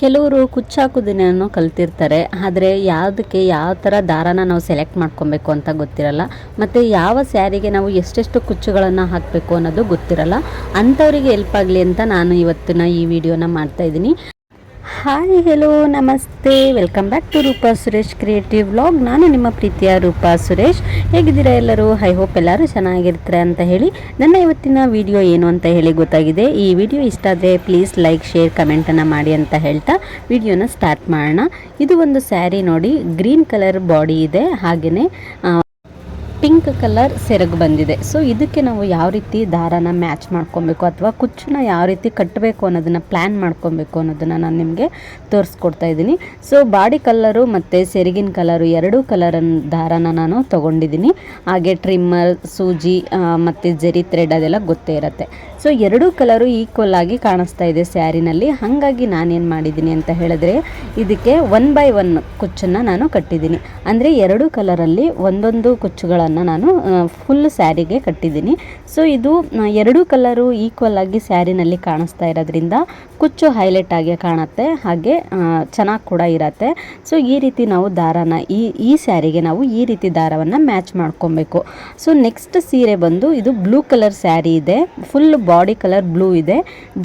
ಕೆಲವರು ಕುಚ್ಚಾಕೋದನ್ನು ಕಲ್ತಿರ್ತಾರೆ, ಆದರೆ ಯಾವುದಕ್ಕೆ ಯಾವ ಥರ ದಾರಾನ ನಾವು ಸೆಲೆಕ್ಟ್ ಮಾಡ್ಕೊಬೇಕು ಅಂತ ಗೊತ್ತಿರಲ್ಲ, ಮತ್ತು ಯಾವ ಸ್ಯಾರಿಗೆ ನಾವು ಎಷ್ಟೆಷ್ಟು ಕುಚ್ಚುಗಳನ್ನು ಹಾಕಬೇಕು ಅನ್ನೋದು ಗೊತ್ತಿರಲ್ಲ. ಅಂಥವರಿಗೆ ಹೆಲ್ಪ್ ಆಗಲಿ ಅಂತ ನಾನು ಇವತ್ತಿನ ಈ ವಿಡಿಯೋನ ಮಾಡ್ತಾ ಇದ್ದೀನಿ. ಹಾಯ್ ಹೆಲೋ ನಮಸ್ತೆ. Welcome back to Roopa Suresh creative vlog ನಾನು ನಿಮ್ಮ ಪ್ರೀತಿಯ ರೂಪಾ ಸುರೇಶ್. ಹೇಗಿದ್ದೀರಾ ಎಲ್ಲರೂ? ಐ ಹೋಪ್ ಎಲ್ಲರೂ ಚೆನ್ನಾಗಿರ್ತಾರೆ ಅಂತ ಹೇಳಿ. ನನ್ನ ಇವತ್ತಿನ ವಿಡಿಯೋ ಏನು ಅಂತ ಹೇಳಿ ಗೊತ್ತಾಗಿದೆ. ಈ ವಿಡಿಯೋ ಇಷ್ಟ ಆದರೆ ಪ್ಲೀಸ್ ಲೈಕ್ ಶೇರ್ ಕಮೆಂಟನ್ನು ಮಾಡಿ ಅಂತ ಹೇಳ್ತಾ ವಿಡಿಯೋನ ಸ್ಟಾರ್ಟ್ ಮಾಡೋಣ. ಇದು ಒಂದು ಸ್ಯಾರಿ ನೋಡಿ. ಗ್ರೀನ್ ಕಲರ್ ಬಾಡಿ ಇದೆ. ಹಾಗೆಯೇ ಪಿಂಕ್ ಕಲರ್ ಸೆರಗು ಬಂದಿದೆ. ಸೊ ಇದಕ್ಕೆ ನಾವು ಯಾವ ರೀತಿ ದಾರಾನ ಮ್ಯಾಚ್ ಮಾಡ್ಕೊಬೇಕು ಅಥವಾ ಕುಚ್ಚನ್ನ ಯಾವ ರೀತಿ ಕಟ್ಟಬೇಕು ಅನ್ನೋದನ್ನು ಪ್ಲ್ಯಾನ್ ಮಾಡ್ಕೊಬೇಕು ಅನ್ನೋದನ್ನು ನಾನು ನಿಮಗೆ ತೋರಿಸ್ಕೊಡ್ತಾ ಇದ್ದೀನಿ. ಸೊ ಬಾಡಿ ಕಲರು ಮತ್ತು ಸೆರಗಿನ ಕಲರು ಎರಡೂ ಕಲರ್ ದಾರಾನ ನಾನು ತೊಗೊಂಡಿದ್ದೀನಿ. ಹಾಗೆ ಟ್ರಿಮ್ಮರ್ ಸೂಜಿ ಮತ್ತು ಜರಿ ಥ್ರೆಡ್ ಅದೆಲ್ಲ ಗೊತ್ತೇ ಇರುತ್ತೆ. ಸೊ ಎರಡೂ ಕಲರು ಈಕ್ವಲ್ ಆಗಿ ಕಾಣಿಸ್ತಾ ಇದೆ ಸ್ಯಾರಿನಲ್ಲಿ. ಹಾಗಾಗಿ ನಾನೇನು ಮಾಡಿದ್ದೀನಿ ಅಂತ ಹೇಳಿದ್ರೆ ಇದಕ್ಕೆ ಒನ್ ಬೈ ಒನ್ ಕುಚ್ಚನ್ನು ನಾನು ಕಟ್ಟಿದ್ದೀನಿ. ಅಂದರೆ ಎರಡು ಕಲರಲ್ಲಿ ಒಂದೊಂದು ಕುಚ್ಚುಗಳನ್ನು ನಾನು ಫುಲ್ ಸ್ಯಾರಿಗೆ ಕಟ್ಟಿದ್ದೀನಿ. ಸೊ ಇದು ಎರಡೂ ಕಲರು ಈಕ್ವಲ್ ಆಗಿ ಸ್ಯಾರಿನಲ್ಲಿ ಕಾಣಿಸ್ತಾ ಇರೋದ್ರಿಂದ ಕುಚ್ಚು ಹೈಲೈಟ್ ಆಗಿ ಕಾಣುತ್ತೆ. ಹಾಗೆ ಚೆನ್ನಾಗಿ ಕೂಡ ಇರತ್ತೆ. ಸೊ ಈ ರೀತಿ ನಾವು ದಾರಾನ, ಈ ಈ ಸ್ಯಾರಿಗೆ ನಾವು ಈ ರೀತಿ ದಾರವನ್ನು ಮ್ಯಾಚ್ ಮಾಡ್ಕೊಬೇಕು. ಸೊ ನೆಕ್ಸ್ಟ್ ಸೀರೆ ಬಂದು, ಇದು ಬ್ಲೂ ಕಲರ್ ಸ್ಯಾರಿ ಇದೆ. ಫುಲ್ ಬಾಡಿ ಕಲರ್ ಬ್ಲೂ ಇದೆ.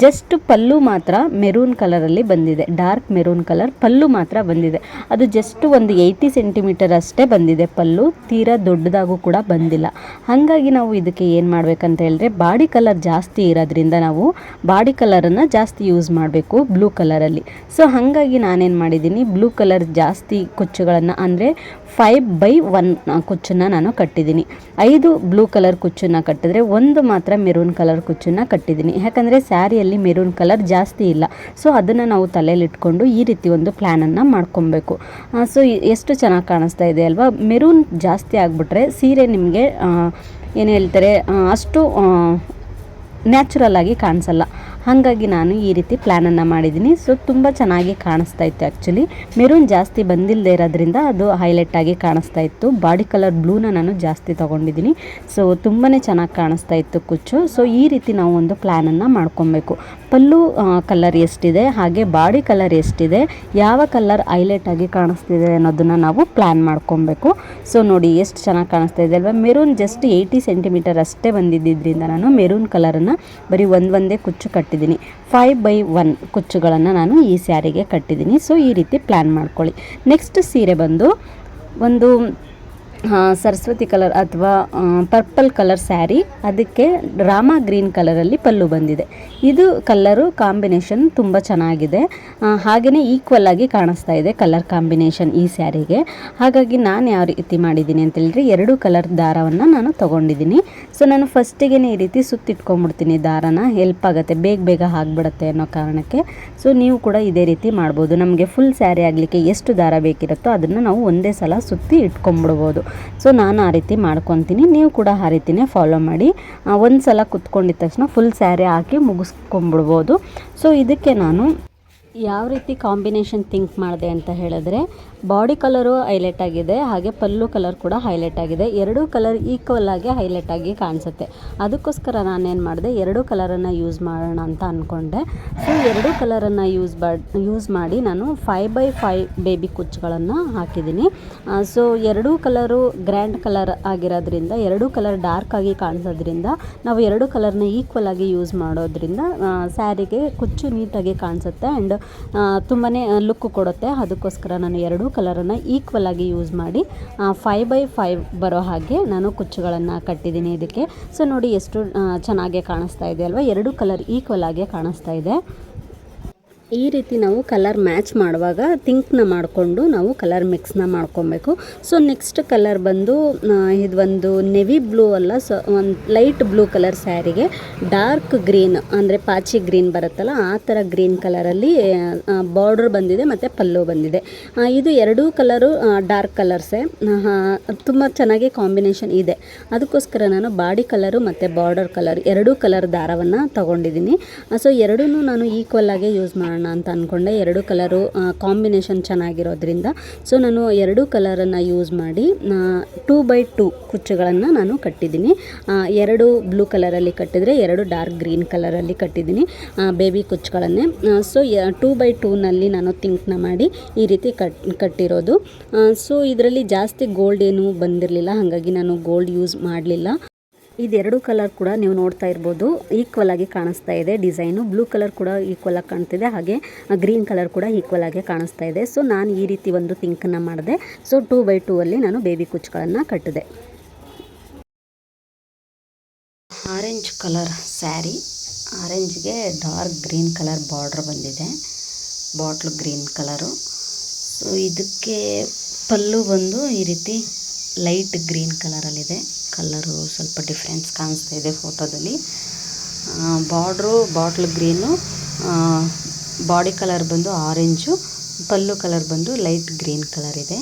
ಜಸ್ಟ್ ಪಲ್ಲು ಮಾತ್ರ ಮೆರೂನ್ ಕಲರಲ್ಲಿ ಬಂದಿದೆ. ಡಾರ್ಕ್ ಮೆರೂನ್ ಕಲರ್ ಪಲ್ಲು ಮಾತ್ರ ಬಂದಿದೆ. ಅದು ಜಸ್ಟ್ ಒಂದು ಏಯ್ಟಿ ಸೆಂಟಿಮೀಟರ್ ಅಷ್ಟೇ ಬಂದಿದೆ ಪಲ್ಲು. ತೀರಾ ದೊಡ್ಡದಾಗೂ ಕೂಡ ಬಂದಿಲ್ಲ. ಹಾಗಾಗಿ ನಾವು ಇದಕ್ಕೆ ಏನು ಮಾಡ್ಬೇಕಂತ ಹೇಳಿದ್ರೆ ಬಾಡಿ ಕಲರ್ ಜಾಸ್ತಿ ಇರೋದ್ರಿಂದ ನಾವು ಬಾಡಿ ಕಲರನ್ನು ಜಾಸ್ತಿ ಯೂಸ್ ಮಾಡಬೇಕು ಬ್ಲೂ ಕಲರಲ್ಲಿ. ಸೊ ಹಾಗಾಗಿ ನಾನೇನು ಮಾಡಿದ್ದೀನಿ, ಬ್ಲೂ ಕಲರ್ ಜಾಸ್ತಿ ಕುಚ್ಚುಗಳನ್ನು ಅಂದರೆ ಫೈವ್ ಬೈ ಒನ್ ಕುಚ್ಚನ್ನು ನಾನು ಕಟ್ಟಿದ್ದೀನಿ. ಐದು ಬ್ಲೂ ಕಲರ್ ಕುಚ್ಚನ್ನು ಕಟ್ಟಿದ್ರೆ ಒಂದು ಮಾತ್ರ ಮೆರೂನ್ ಕಲರ್ ಕುಚ್ಚನ್ನು ಕಟ್ಟಿದ್ದೀನಿ. ಯಾಕಂದರೆ ಸ್ಯಾರಿಯಲ್ಲಿ ಮೆರೂನ್ ಕಲರ್ ಜಾಸ್ತಿ ಇಲ್ಲ. ಸೊ ಅದನ್ನು ನಾವು ತಲೆಯಲ್ಲಿ ಇಟ್ಕೊಂಡು ಈ ರೀತಿ ಒಂದು ಪ್ಲ್ಯಾನನ್ನು ಮಾಡ್ಕೊಬೇಕು. ಸೊ ಎಷ್ಟು ಚೆನ್ನಾಗಿ ಕಾಣಿಸ್ತಾ ಇದೆ ಅಲ್ವಾ? ಮೆರೂನ್ ಜಾಸ್ತಿ ಆಗಿಬಿಟ್ರೆ ಸೀರೆ ನಿಮಗೆ ಏನು ಹೇಳ್ತಾರೆ ಅಷ್ಟು ನ್ಯಾಚುರಲ್ ಆಗಿ ಕಾಣಿಸಲ್ಲ. ಹಾಗಾಗಿ ನಾನು ಈ ರೀತಿ ಪ್ಲ್ಯಾನನ್ನು ಮಾಡಿದ್ದೀನಿ. ಸೊ ತುಂಬ ಚೆನ್ನಾಗಿ ಕಾಣಿಸ್ತಾ ಇತ್ತು ಆ್ಯಕ್ಚುಲಿ ಮೆರೂನ್ ಜಾಸ್ತಿ ಬಂದಿಲ್ಲದೆ ಇರೋದ್ರಿಂದ ಅದು ಹೈಲೈಟ್ ಆಗಿ ಕಾಣಿಸ್ತಾ ಇತ್ತು. ಬಾಡಿ ಕಲರ್ ಬ್ಲೂನ ನಾನು ಜಾಸ್ತಿ ತೊಗೊಂಡಿದ್ದೀನಿ. ಸೊ ತುಂಬಾ ಚೆನ್ನಾಗಿ ಕಾಣಿಸ್ತಾ ಇತ್ತು ಕುಚ್ಚು. ಸೊ ಈ ರೀತಿ ನಾವು ಒಂದು ಪ್ಲ್ಯಾನನ್ನು ಮಾಡ್ಕೊಬೇಕು. ಪಲ್ಲು ಕಲರ್ ಎಷ್ಟಿದೆ, ಹಾಗೆ ಬಾಡಿ ಕಲರ್ ಎಷ್ಟಿದೆ, ಯಾವ ಕಲರ್ ಹೈಲೈಟ್ ಆಗಿ ಕಾಣಿಸ್ತಿದೆ ಅನ್ನೋದನ್ನು ನಾವು ಪ್ಲ್ಯಾನ್ ಮಾಡ್ಕೊಬೇಕು. ಸೊ ನೋಡಿ ಎಷ್ಟು ಚೆನ್ನಾಗಿ ಕಾಣಿಸ್ತಾ ಇದೆ ಅಲ್ವಾ? ಮೆರೂನ್ ಜಸ್ಟ್ ಏಯ್ಟಿ ಸೆಂಟಿಮೀಟರ್ ಅಷ್ಟೇ ಬಂದಿದ್ದರಿಂದ ನಾನು ಮೆರೂನ್ ಕಲರನ್ನು ಬರೀ ಒಂದು ಒಂದೇ ಕುಚ್ಚು ಕಟ್ಟಿದ್ದೀನಿ. ಫೈವ್ ಬೈ ಒನ್ ಕುಚ್ಚುಗಳನ್ನು ನಾನು ಈ ಸ್ಯಾರಿಗೆ ಕಟ್ಟಿದ್ದೀನಿ. ಸೊ ಈ ರೀತಿ ಪ್ಲ್ಯಾನ್ ಮಾಡ್ಕೊಳ್ಳಿ. ನೆಕ್ಸ್ಟ್ ಸೀರೆ ಬಂದು ಒಂದು ಸರಸ್ವತಿ ಕಲರ್ ಅಥವಾ ಪರ್ಪಲ್ ಕಲರ್ ಸ್ಯಾರಿ ಅದಕ್ಕೆ ರಾಮ ಗ್ರೀನ್ ಕಲರಲ್ಲಿ ಪಲ್ಲು ಬಂದಿದೆ. ಇದು ಕಲ್ಲರು ಕಾಂಬಿನೇಷನ್ ತುಂಬ ಚೆನ್ನಾಗಿದೆ. ಹಾಗೆಯೇ ಈಕ್ವಲ್ ಆಗಿ ಕಾಣಿಸ್ತಾ ಇದೆ ಕಲರ್ ಕಾಂಬಿನೇಷನ್ ಈ ಸ್ಯಾರಿಗೆ. ಹಾಗಾಗಿ ನಾನು ಯಾವ ರೀತಿ ಮಾಡಿದ್ದೀನಿ ಅಂತೇಳಿದ್ರೆ ಎರಡು ಕಲರ್ ದಾರವನ್ನು ನಾನು ತೊಗೊಂಡಿದ್ದೀನಿ. ಸೊ ನಾನು ಫಸ್ಟಿಗೆ ಈ ರೀತಿ ಸುತ್ತಿಟ್ಕೊಂಡ್ಬಿಡ್ತೀನಿ ದಾರನ. ಹೆಲ್ಪ್ ಆಗುತ್ತೆ, ಬೇಗ ಬೇಗ ಆಗಿಬಿಡುತ್ತೆ ಅನ್ನೋ ಕಾರಣಕ್ಕೆ. ಸೊ ನೀವು ಕೂಡ ಇದೇ ರೀತಿ ಮಾಡ್ಬೋದು. ನಮಗೆ ಫುಲ್ ಸ್ಯಾರಿ ಆಗಲಿಕ್ಕೆ ಎಷ್ಟು ದಾರ ಬೇಕಿರುತ್ತೋ ಅದನ್ನು ನಾವು ಒಂದೇ ಸಲ ಸುತ್ತಿ ಇಟ್ಕೊಂಡ್ಬಿಡ್ಬೋದು. ಸೊ ನಾನು ಆ ರೀತಿ ಮಾಡ್ಕೊತೀನಿ. ನೀವು ಕೂಡ ಆ ರೀತಿನೇ ಫಾಲೋ ಮಾಡಿ. ಒಂದು ಸಲ ಕುತ್ಕೊಂಡಿದ್ದ ತಕ್ಷಣ ಫುಲ್ ಸ್ಯಾರಿ ಹಾಕಿ ಮುಗಿಸ್ಕೊಂಬಿಡ್ಬೋದು ಸೊ ಇದಕ್ಕೆ ನಾನು ಯಾವ ರೀತಿ ಕಾಂಬಿನೇಷನ್ ಥಿಂಕ್ ಮಾಡಿದೆ ಅಂತ ಹೇಳಿದ್ರೆ, ಬಾಡಿ ಕಲರು ಹೈಲೈಟ್ ಆಗಿದೆ, ಹಾಗೆ ಪಲ್ಲು ಕಲರ್ ಕೂಡ ಹೈಲೈಟ್ ಆಗಿದೆ. ಎರಡೂ ಕಲರ್ ಈಕ್ವಲ್ ಆಗಿ ಹೈಲೈಟ್ ಆಗಿ ಕಾಣಿಸುತ್ತೆ. ಅದಕ್ಕೋಸ್ಕರ ನಾನೇನು ಮಾಡಿದೆ, ಎರಡೂ ಕಲರನ್ನು ಯೂಸ್ ಮಾಡೋಣ ಅಂತ ಅಂದ್ಕೊಂಡೆ ಸೊ ಎರಡೂ ಕಲರನ್ನು ಯೂಸ್ ಮಾಡಿ ಯೂಸ್ ಮಾಡಿ ನಾನು ಫೈವ್ ಬೈ ಫೈವ್ ಬೇಬಿ ಕುಚ್ಚುಗಳನ್ನು ಹಾಕಿದ್ದೀನಿ. ಸೊ ಎರಡೂ ಕಲರು ಗ್ರ್ಯಾಂಡ್ ಕಲರ್ ಆಗಿರೋದ್ರಿಂದ, ಎರಡೂ ಕಲರ್ ಡಾರ್ಕ್ ಆಗಿ ಕಾಣಿಸೋದ್ರಿಂದ, ನಾವು ಎರಡು ಕಲರ್ನ ಈಕ್ವಲ್ ಆಗಿ ಯೂಸ್ ಮಾಡೋದ್ರಿಂದ ಸ್ಯಾರಿಗೆ ಕುಚ್ಚು ನೀಟಾಗಿ ಕಾಣಿಸುತ್ತೆ. ಆ್ಯಂಡ್ ತುಂಬಾ ಲುಕ್ ಕೊಡುತ್ತೆ. ಅದಕ್ಕೋಸ್ಕರ ನಾನು ಎರಡೂ ಕಲರನ್ನು ಈಕ್ವಲ್ ಆಗಿ ಯೂಸ್ ಮಾಡಿ ಫೈವ್ ಬೈ ಫೈವ್ ಬರೋ ಹಾಗೆ ನಾನು ಕುಚ್ಚುಗಳನ್ನು ಕಟ್ಟಿದ್ದೀನಿ ಇದಕ್ಕೆ. ಸೊ ನೋಡಿ, ಎಷ್ಟು ಚೆನ್ನಾಗೆ ಕಾಣಿಸ್ತಾ ಇದೆ ಅಲ್ವಾ ಎರಡು ಕಲರ್ ಈಕ್ವಲ್ ಆಗಿ ಕಾಣಿಸ್ತಾ ಇದೆ. ಈ ರೀತಿ ನಾವು ಕಲರ್ ಮ್ಯಾಚ್ ಮಾಡುವಾಗ ಥಿಂಕ್ನ ಮಾಡಿಕೊಂಡು ನಾವು ಕಲರ್ ಮಿಕ್ಸ್ನ ಮಾಡ್ಕೊಬೇಕು. ಸೊ ನೆಕ್ಸ್ಟ್ ಕಲರ್ ಬಂದು ಇದು ಒಂದು ನೆವಿ ಬ್ಲೂ ಅಲ್ಲ ಸೊ ಒಂದು ಲೈಟ್ ಬ್ಲೂ ಕಲರ್ ಸ್ಯಾರಿಗೆ ಡಾರ್ಕ್ ಗ್ರೀನ್ ಅಂದರೆ ಪಾಚಿ ಗ್ರೀನ್ ಬರುತ್ತಲ್ಲ, ಆ ಥರ ಗ್ರೀನ್ ಕಲರಲ್ಲಿ ಬಾರ್ಡ್ರ್ ಬಂದಿದೆ ಮತ್ತು ಪಲ್ಲು ಬಂದಿದೆ. ಇದು ಎರಡೂ ಕಲರು ಡಾರ್ಕ್ ಕಲರ್ಸೇ ತುಂಬ ಚೆನ್ನಾಗಿ ಕಾಂಬಿನೇಷನ್ ಇದೆ. ಅದಕ್ಕೋಸ್ಕರ ನಾನು ಬಾಡಿ ಕಲರು ಮತ್ತು ಬಾರ್ಡರ್ ಕಲರ್ ಎರಡೂ ಕಲರ್ ದಾರವನ್ನು ತೊಗೊಂಡಿದ್ದೀನಿ. ಸೊ ಎರಡೂ ನಾನು ಈಕ್ವಲ್ ಆಗಿ ಯೂಸ್ ಮಾಡೋಣ ಮಾಡೋಣ ಅಂತ ಅಂದ್ಕೊಂಡೆ ಎರಡು ಕಲರು ಕಾಂಬಿನೇಷನ್ ಚೆನ್ನಾಗಿರೋದ್ರಿಂದ. ಸೊ, ನಾನು ಎರಡು ಕಲರನ್ನು ಯೂಸ್ ಮಾಡಿ ಟೂ ಬೈ ಟೂ ಕುಚ್ಚುಗಳನ್ನು ನಾನು ಕಟ್ಟಿದ್ದೀನಿ. ಎರಡು ಬ್ಲೂ ಕಲರಲ್ಲಿ ಕಟ್ಟಿದರೆ ಎರಡು ಡಾರ್ಕ್ ಗ್ರೀನ್ ಕಲರಲ್ಲಿ ಕಟ್ಟಿದ್ದೀನಿ ಬೇಬಿ ಕುಚ್ಚುಗಳನ್ನೇ. ಸೊ ಟೂ ಬೈ ಟೂನಲ್ಲಿ ನಾನು ಥಿಂಕ್ನ ಮಾಡಿ ಈ ರೀತಿ ಕಟ್, ಕಟ್ಟಿರೋದು. ಸೊ, ಇದರಲ್ಲಿ ಜಾಸ್ತಿ ಗೋಲ್ಡ್ ಏನು ಬಂದಿರಲಿಲ್ಲ, ಹಾಗಾಗಿ ನಾನು ಗೋಲ್ಡ್ ಯೂಸ್ ಮಾಡಲಿಲ್ಲ. ಇದೆರಡು ಕಲರ್ ಕೂಡ ನೀವು ನೋಡ್ತಾ ಇರ್ಬೋದು. ಈಕ್ವಲ್ ಆಗಿ ಕಾಣಿಸ್ತಾ ಇದೆ ಡಿಸೈನು. ಬ್ಲೂ ಕಲರ್ ಕೂಡ ಈಕ್ವಲ್ ಆಗಿ ಕಾಣ್ತಿದೆ. ಹಾಗೆ ಗ್ರೀನ್ ಕಲರ್ ಕೂಡ ಈಕ್ವಲ್ ಆಗಿ ಕಾಣಿಸ್ತಾ ಇದೆ. ಸೊ ನಾನು ಈ ರೀತಿ ಒಂದು ಥಿಂಕನ್ನು ಮಾಡಿದೆ. ಸೊ ಟೂ ಬೈ ಟೂ ಅಲ್ಲಿ ನಾನು ಬೇಬಿ ಕುಚ್ಚುಗಳನ್ನು ಕಟ್ಟಿದೆ. ಆರೆಂಜ್ ಕಲರ್ ಸ್ಯಾರಿ ಆರೆಂಜ್ಗೆ ಡಾರ್ಕ್ ಗ್ರೀನ್ ಕಲರ್ ಬಾರ್ಡ್ರ್ ಬಂದಿದೆ. ಬಾಟ್ಲ್ ಗ್ರೀನ್ ಕಲರು ಸೊ ಇದಕ್ಕೆ ಪಲ್ಲು ಬಂದು ಈ ರೀತಿ ಲೈಟ್ ಗ್ರೀನ್ ಕಲರಲ್ಲಿದೆ. ಕಲರು ಸ್ವಲ್ಪ ಡಿಫ್ರೆನ್ಸ್ ಕಾಣಿಸ್ತಾ ಇದೆ ಫೋಟೋದಲ್ಲಿ. Border bottle green body colour ಬಂದು ಆರೆಂಜು, ಪಲ್ಲು ಕಲರ್ ಬಂದು ಲೈಟ್ ಗ್ರೀನ್ ಕಲರ್ ಇದೆ.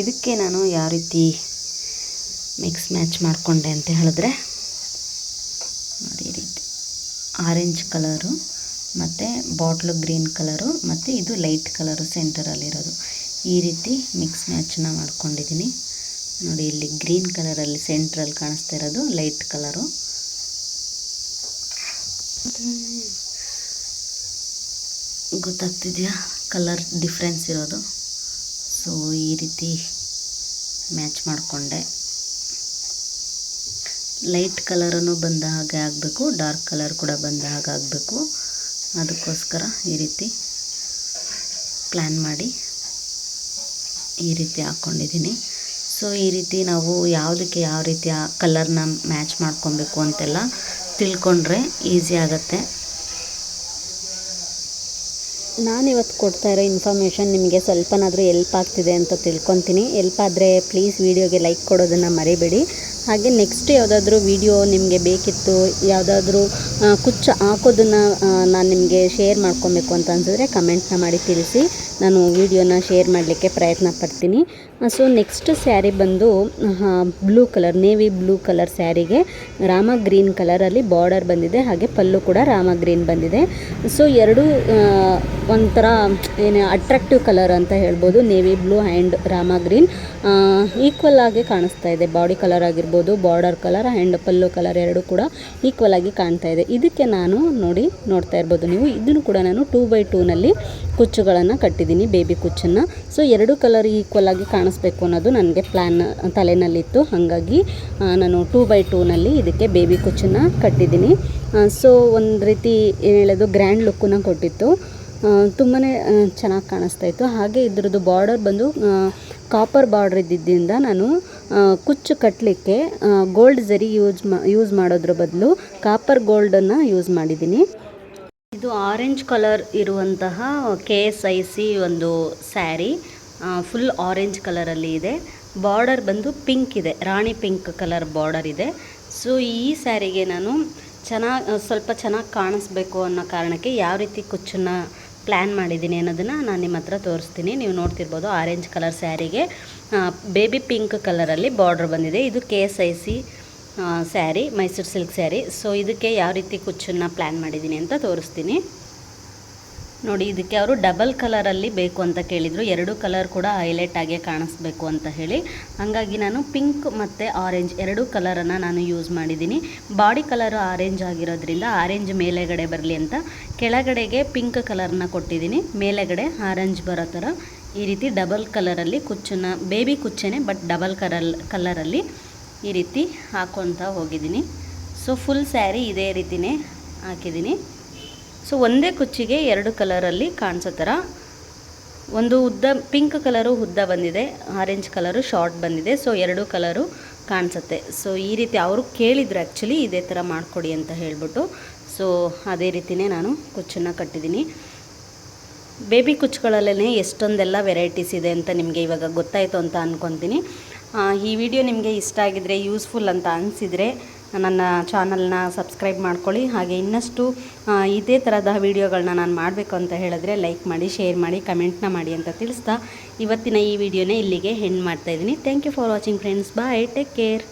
ಇದಕ್ಕೆ ನಾನು ಯಾವ ರೀತಿ ಮಿಕ್ಸ್ ಮ್ಯಾಚ್ ಮಾಡಿಕೊಂಡೆ ಅಂತ ಹೇಳಿದ್ರೆ, ನೋಡಿ ರೀತಿ. ಆರೆಂಜ್ ಕಲರು ಮತ್ತು ಬಾಟ್ಲು ಗ್ರೀನ್ ಕಲರು ಮತ್ತು ಇದು ಲೈಟ್ ಕಲರು ಸೆಂಟರಲ್ಲಿರೋದು. ಈ ರೀತಿ ಮಿಕ್ಸ್ ಮ್ಯಾಚನ್ನ ಮಾಡ್ಕೊಂಡಿದ್ದೀನಿ. ನೋಡಿ ಇಲ್ಲಿ ಗ್ರೀನ್ ಕಲರಲ್ಲಿ ಸೆಂಟ್ರಲ್ಲಿ ಕಾಣಿಸ್ತಾ ಇರೋದು, ಲೈಟ್ ಕಲರು. ಗೊತ್ತಾಗ್ತಿದೆಯಾ? ಕಲರ್ ಡಿಫ್ರೆನ್ಸ್ ಇರೋದು. ಸೊ ಈ ರೀತಿ ಮ್ಯಾಚ್ ಮಾಡಿಕೊಂಡೆ. ಲೈಟ್ ಕಲರನ್ನು ಬಂದ ಹಾಗೆ ಆಗಬೇಕು, ಡಾರ್ಕ್ ಕಲರ್ ಕೂಡ ಬಂದ ಹಾಗೆ ಆಗಬೇಕು. ಅದಕ್ಕೋಸ್ಕರ ಈ ರೀತಿ ಪ್ಲ್ಯಾನ್ ಮಾಡಿ ಈ ರೀತಿ ಹಾಕ್ಕೊಂಡಿದ್ದೀನಿ ಸೊ ಈ ರೀತಿ ನಾವು ಯಾವುದಕ್ಕೆ ಯಾವ ರೀತಿಯ ಕಲರ್ನ ಮ್ಯಾಚ್ ಮಾಡ್ಕೊಬೇಕು ಅಂತೆಲ್ಲ ತಿಳ್ಕೊಂಡ್ರೆ ಈಸಿ ಆಗುತ್ತೆ. ನಾನಿವತ್ತು ಕೊಡ್ತಾ ಇರೋ ಇನ್ಫಾರ್ಮೇಷನ್ ನಿಮಗೆ ಸ್ವಲ್ಪನಾದರೂ ಎಲ್ಪ್ ಆಗ್ತಿದೆ ಅಂತ ತಿಳ್ಕೊತೀನಿ. ಎಲ್ಪ್ ಆದರೆ ಪ್ಲೀಸ್ ವಿಡಿಯೋಗೆ ಲೈಕ್ ಕೊಡೋದನ್ನು ಮರಿಬೇಡಿ. ಹಾಗೆ ನೆಕ್ಸ್ಟ್ ಯಾವುದಾದ್ರೂ ವಿಡಿಯೋ ನಿಮಗೆ ಬೇಕಿತ್ತು, ಯಾವುದಾದ್ರೂ ಕುಚ್ಚು ಹಾಕೋದನ್ನು ನಾನು ನಿಮಗೆ ಶೇರ್ ಮಾಡ್ಕೊಬೇಕು ಅಂತ ಅನ್ಸಿದ್ರೆ ಕಮೆಂಟ್ನ ಮಾಡಿ ತಿಳಿಸಿ. ನಾನು ವಿಡಿಯೋನ ಶೇರ್ ಮಾಡಲಿಕ್ಕೆ ಪ್ರಯತ್ನ ಪಡ್ತೀನಿ. ಸೊ ನೆಕ್ಸ್ಟ್ ಸ್ಯಾರಿ ಬಂದು blue colour navy blue colour ಸ್ಯಾರಿಗೆ Rama green ಕಲರಲ್ಲಿ ಬಾರ್ಡರ್ ಬಂದಿದೆ, ಹಾಗೆ ಪಲ್ಲು ಕೂಡ ರಾಮ ಗ್ರೀನ್ ಬಂದಿದೆ. ಸೊ ಎರಡು ಒಂಥರ, ಏನು ಅಟ್ರಾಕ್ಟಿವ್ ಕಲರ್ ಅಂತ ಹೇಳ್ಬೋದು navy blue and Rama green equal ಆಗಿ ಕಾಣಿಸ್ತಾ ಇದೆ ಬಾಡಿ ಕಲರ್ ಆಗಿರ್ಬೋದು border colour and pallu colour ಎರಡು ಕೂಡ ಈಕ್ವಲ್ ಆಗಿ ಕಾಣ್ತಾ ಇದೆ. ಇದಕ್ಕೆ ನಾನು ನೋಡಿ ನೋಡ್ತಾ ಇರ್ಬೋದು ನೀವು. ಇದನ್ನು ಕೂಡ ನಾನು ಟೂ ಬೈ ಟೂನಲ್ಲಿ ಕುಚ್ಚುಗಳನ್ನು ಕಟ್ಟಿದ್ದೀನಿ ಬೇಬಿ ಕುಚ್ಚನ್ನು. ಸೊ ಎರಡು ಕಲರ್ ಈಕ್ವಲ್ ಆಗಿ ಕಾಣಿಸ್ಬೇಕು ಅನ್ನೋದು ನನಗೆ ಪ್ಲ್ಯಾನ್ ತಲೆಯಲ್ಲಿತ್ತು ಹಾಗಾಗಿ ನಾನು ಟೂ ಬೈ ಟೂನಲ್ಲಿ ಇದಕ್ಕೆ ಬೇಬಿ ಕುಚ್ಚನ್ನು ಕಟ್ಟಿದ್ದೀನಿ. ಸೊ ಒಂದು ರೀತಿ ಏನು ಹೇಳೋದು ಗ್ರ್ಯಾಂಡ್ ಲುಕ್ಕನ್ನು ಕೊಟ್ಟಿತ್ತು. ತುಂಬಾ ಚೆನ್ನಾಗಿ ಕಾಣಿಸ್ತಾ ಇತ್ತು. ಹಾಗೆ ಇದ್ರದ್ದು ಬಾರ್ಡರ್ ಬಂದು ಕಾಪರ್ ಬಾರ್ಡ್ರ್ ಇದ್ದಿದ್ದರಿಂದ ನಾನು ಕುಚ್ಚು ಕಟ್ಟಲಿಕ್ಕೆ ಗೋಲ್ಡ್ ಜರಿ ಯೂಸ್ ಮಾ ಯೂಸ್ ಮಾಡೋದ್ರ ಬದಲು ಕಾಪರ್ ಗೋಲ್ಡನ್ನು ಯೂಸ್ ಮಾಡಿದ್ದೀನಿ. ಇದು ಆರೆಂಜ್ ಕಲರ್ ಇರುವಂತಹ ಕೆ ಎಸ್ ಐ ಸಿ ಒಂದು ಸ್ಯಾರಿ ಫುಲ್ ಆರೆಂಜ್ ಕಲರಲ್ಲಿ ಇದೆ. ಬಾರ್ಡರ್ ಬಂದು ಪಿಂಕ್ ಇದೆ. ರಾಣಿ ಪಿಂಕ್ ಕಲರ್ ಬಾರ್ಡರ್ ಇದೆ. ಸೊ ಈ ಸ್ಯಾರಿಗೆ ನಾನು ಚೆನ್ನಾಗಿ, ಸ್ವಲ್ಪ ಚೆನ್ನಾಗಿ ಕಾಣಿಸ್ಬೇಕು ಅನ್ನೋ ಕಾರಣಕ್ಕೆ ಯಾವ ರೀತಿ ಕುಚ್ಚನ್ನು ಪ್ಲ್ಯಾನ್ ಮಾಡಿದ್ದೀನಿ ಅನ್ನೋದನ್ನು ನಾನು ನಿಮ್ಮ ಹತ್ರ ತೋರಿಸ್ತೀನಿ. ನೀವು ನೋಡ್ತಿರ್ಬೋದು ಆರೆಂಜ್ ಕಲರ್ ಸ್ಯಾರಿಗೆ ಬೇಬಿ ಪಿಂಕ್ ಕಲರಲ್ಲಿ ಬಾರ್ಡ್ರ್ ಬಂದಿದೆ. ಇದು K S I C saree, Mysore silk saree. So ಇದಕ್ಕೆ ಯಾವ ರೀತಿ ಕುಚ್ಚನ್ನು ಪ್ಲ್ಯಾನ್ ಮಾಡಿದ್ದೀನಿ ಅಂತ ತೋರಿಸ್ತೀನಿ. ನೋಡಿ, ಇದಕ್ಕೆ ಅವರು ಡಬಲ್ ಕಲರಲ್ಲಿ ಬೇಕು ಅಂತ ಕೇಳಿದರು. ಎರಡು ಕಲರ್ ಕೂಡ ಹೈಲೈಟ್ ಆಗಿ ಕಾಣಿಸ್ಬೇಕು ಅಂತ ಹೇಳಿ. ಹಾಗಾಗಿ ನಾನು ಪಿಂಕ್ ಮತ್ತು ಆರೆಂಜ್ ಎರಡು ಕಲರನ್ನು ನಾನು ಯೂಸ್ ಮಾಡಿದ್ದೀನಿ. ಬಾಡಿ ಕಲರು ಆರೆಂಜ್ ಆಗಿರೋದ್ರಿಂದ ಆರೆಂಜ್ ಮೇಲೆಗಡೆ ಬರಲಿ ಅಂತ ಕೆಳಗಡೆಗೆ ಪಿಂಕ್ ಕಲರ್ನ ಕೊಟ್ಟಿದ್ದೀನಿ. ಮೇಲೆಗಡೆ ಆರೆಂಜ್ ಬರೋ ಥರ ಈ ರೀತಿ ಡಬಲ್ ಕಲರಲ್ಲಿ ಕುಚ್ಚನ್ನ, ಬೇಬಿ ಕುಚ್ಚೆನೇ ಬಟ್ ಡಬಲ್ ಕಲರ್ ಕಲರಲ್ಲಿ ಈ ರೀತಿ ಹಾಕ್ಕೊತಾ ಹೋಗಿದ್ದೀನಿ. ಸೊ, ಫುಲ್ ಸ್ಯಾರಿ ಇದೇ ರೀತಿನೇ ಹಾಕಿದ್ದೀನಿ. ಸೊ ಒಂದೇ ಕುಚ್ಚಿಗೆ ಎರಡು ಕಲರಲ್ಲಿ ಕಾಣಿಸೋ ಥರ. ಒಂದು ಉದ್ದ ಪಿಂಕ್ ಕಲರು ಉದ್ದ ಬಂದಿದೆ ಆರೆಂಜ್ ಕಲರು ಶಾರ್ಟ್ ಬಂದಿದೆ ಸೊ ಎರಡು ಕಲರು ಕಾಣಿಸುತ್ತೆ. ಸೊ ಈ ರೀತಿ ಅವರು ಕೇಳಿದ್ರು ಆ್ಯಕ್ಚುಲಿ ಇದೇ ಥರ ಮಾಡಿಕೊಡಿ ಅಂತ ಹೇಳ್ಬಿಟ್ಟು. ಸೊ ಅದೇ ರೀತಿಯೇ ನಾನು ಕುಚ್ಚನ್ನು ಕಟ್ಟಿದ್ದೀನಿ. ಬೇಬಿ ಕುಚ್ಚುಗಳಲ್ಲೇ ಎಷ್ಟೊಂದೆಲ್ಲ ವೆರೈಟೀಸ್ ಇದೆ ಅಂತ ನಿಮಗೆ ಇವಾಗ ಗೊತ್ತಾಯಿತು ಅಂತ ಅಂದ್ಕೊತೀನಿ ಈ ವಿಡಿಯೋ ನಿಮಗೆ ಇಷ್ಟ ಆಗಿದ್ರೆ ಯೂಸ್ಫುಲ್ ಅಂತ ಅನಿಸಿದರೆ ನನ್ನ ಚಾನಲ್ನ ಸಬ್ಸ್ಕ್ರೈಬ್ ಮಾಡ್ಕೊಳ್ಳಿ. ಹಾಗೆ ಇನ್ನಷ್ಟು ಇದೇ ಥರದ ವೀಡಿಯೋಗಳನ್ನ ನಾನು ಮಾಡಬೇಕು ಅಂತ ಹೇಳಿದ್ರೆ ಲೈಕ್ ಮಾಡಿ, ಶೇರ್ ಮಾಡಿ, ಕಮೆಂಟ್ನ ಮಾಡಿ ಅಂತ ತಿಳಿಸ್ತಾ ಇವತ್ತಿನ ಈ ವಿಡಿಯೋನೇ ಇಲ್ಲಿಗೆ ಹೆಣ್ಣು ಮಾಡ್ತಾಯಿದ್ದೀನಿ thank you for watching friends bye take care